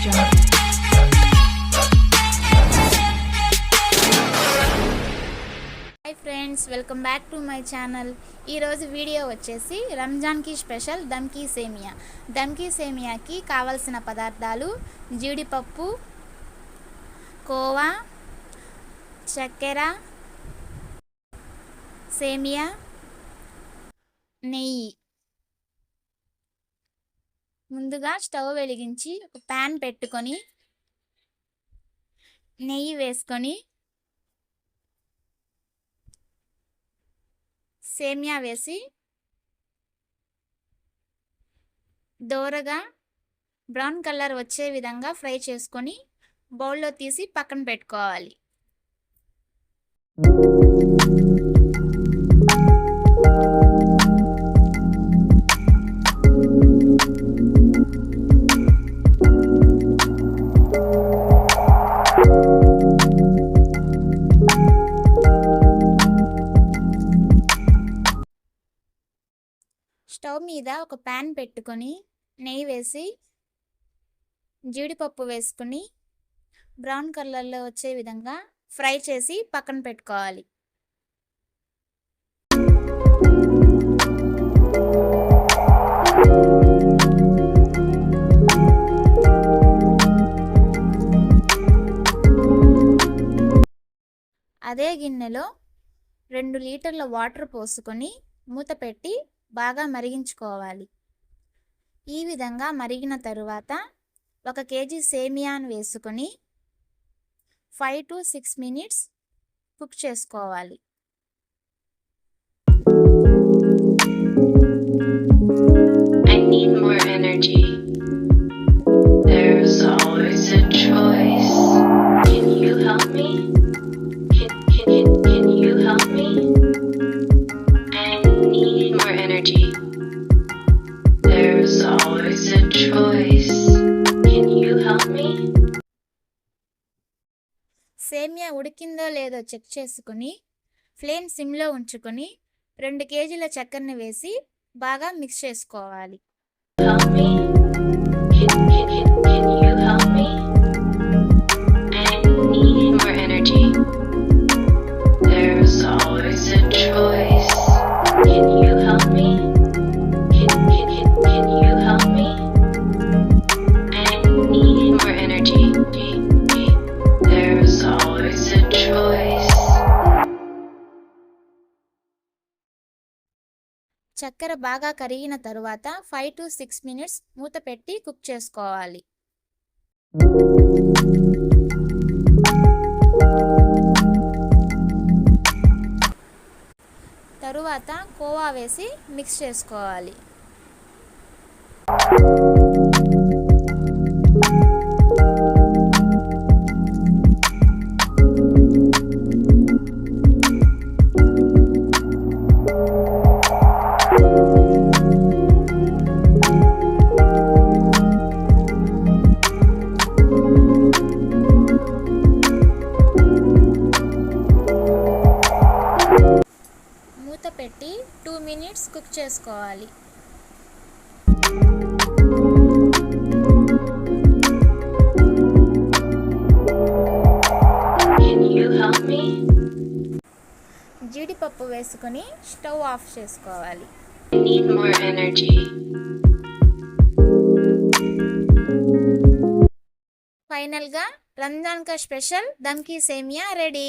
jungle. Hi friends welcome back to my channel ఈరోజు video వచ్చేసి రంజాన్కి స్పెషల్ దమ్కీ సేమియా దమ్కీ సేమియాకి కావలసిన పదార్థాలు జీడిపప్పు కోవా చక్కెర సేమియా నెయ్యి ముందుగా స్టవ్ వెలిగించి ఒక ప్యాన్ పెట్టుకొని నెయ్యి వేసుకొని సేమియా వేసి దోరగా బ్రౌన్ కలర్ వచ్చే విధంగా ఫ్రై చేసుకొని బౌల్లో తీసి పక్కన పెట్టుకోవాలి. స్టవ్ మీద ఒక ప్యాన్ పెట్టుకొని నెయ్యి వేసి జీడిపప్పు వేసుకుని బ్రౌన్ కలర్లో వచ్చే విధంగా ఫ్రై చేసి పక్కన పెట్టుకోవాలి. అదే గిన్నెలో రెండు లీటర్ల వాటర్ పోసుకొని మూత పెట్టి బాగా మరిగించుకోవాలి. ఈ విధంగా మరిగిన తరువాత ఒక కేజీ సేమియాను వేసుకొని five to six minutes cook చేసుకోవాలి. ఉడికిందో లేదో చెక్ చేసుకుని ఫ్లేమ్ సిమ్లో ఉంచుకొని రెండు కేజీల చక్కెరని వేసి బాగా మిక్స్ చేసుకోవాలి. చక్కెర బాగా కరిగిన తరువాత ఫైవ్ టు సిక్స్ మినిట్స్ మూత పెట్టి కుక్ చేసుకోవాలి. తరువాత కోవా వేసి మిక్స్ చేసుకోవాలి. పెట్టి టూ మినిట్స్ కుక్ చేసుకోవాలి? జీడిపప్పు వేసుకొని స్టవ్ ఆఫ్ చేసుకోవాలి. ఫైనల్గా రంజాన్ కా స్పెషల్ దమ్కీ సేమియా రెడీ